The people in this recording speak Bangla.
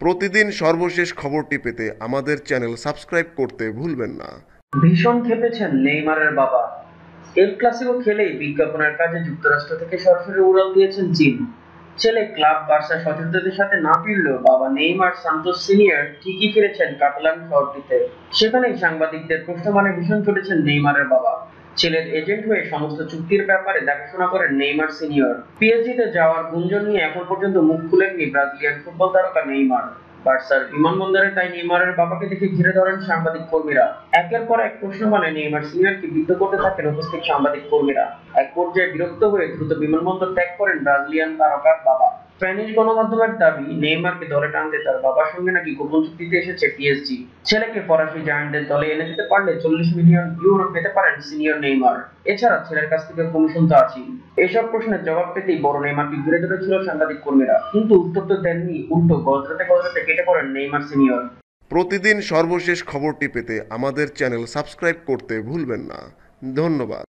প্রতিদিন সর্বশেষ খবরটি পেতে আমাদের চ্যানেল সাবস্ক্রাইব করতে ভুলবেন না। ভীষণ খেপেছেন নেইমারের বাবা। এল ক্লাসিকো খেলেই বিজ্ঞাপনের কাজে যুক্তরাষ্ট্র থেকে সরাসরি উড়াল দিয়েছেন চীন ছেলে ক্লাব বার্সা সতীর্থদের সাথে না ফিরলেও বাবা নেইমার সান্তোস সিনিয়র ঠিকই ফিরেছেন কাতালান শহরটিতে। সেখানেই সাংবাদিকদের প্রশ্ন মানে ভীষণ চলেছেন নেইমারের বাবা। ছেলের এজেন্ট হয়ে সমস্ত চুক্তির ব্যাপারে দেখাশোনা করেন নেইমার সিনিয়র। পিএসজিতে যাওয়ার গুঞ্জন নিয়ে এখন পর্যন্ত মুখ খুলেননি ব্রাজিলিয়ান ফুটবল তারকা নেইমার। বার্সার বিমানবন্দরে তাই নেইমারের বাবাকে দেখে ঘিরে ধরেন সাংবাদিক কর্মীরা। একের পর এক প্রশ্ন মানে নেইমার সিনিয়রকে বিদ্ধ করতে থাকেন উপস্থিত সাংবাদিক কর্মীরা? এক পর্যায়ে বিরক্ত হয়ে দ্রুত বিমানবন্দর ত্যাগ করেন ব্রাজিলিয়ান তারকার বাবা। স্প্যানিশ গণমাধ্যমের দাবি, নেইমারকে দলে টানতে তার বাবার সঙ্গে নাকি গোপন চুক্তিতে এসেছে পিএসজি ছেলেকে ফরাসি জায়ান্টদের দলে এনে দিতে পারলে চল্লিশ মিলিয়ন ইউরো পেতে পারেন সিনিয়র নেইমার। এছাড়া ছেলের কাছ থেকে কমিশন তো আছেই। এসব প্রশ্নের জবাব পেতেই বড় নেইমারকে ঘিরে ধরেছিল সাংবাদিক কর্মীরা। কিন্তু উত্তর তো দেননি, উল্টো গজরাতে গজরাতে কেটে পড়েন নেইমার সিনিয়র। প্রতিদিন সর্বশেষ খবরটি পেতে আমাদের চ্যানেল সাবস্ক্রাইব করতে ভুলবেন না। ধন্যবাদ।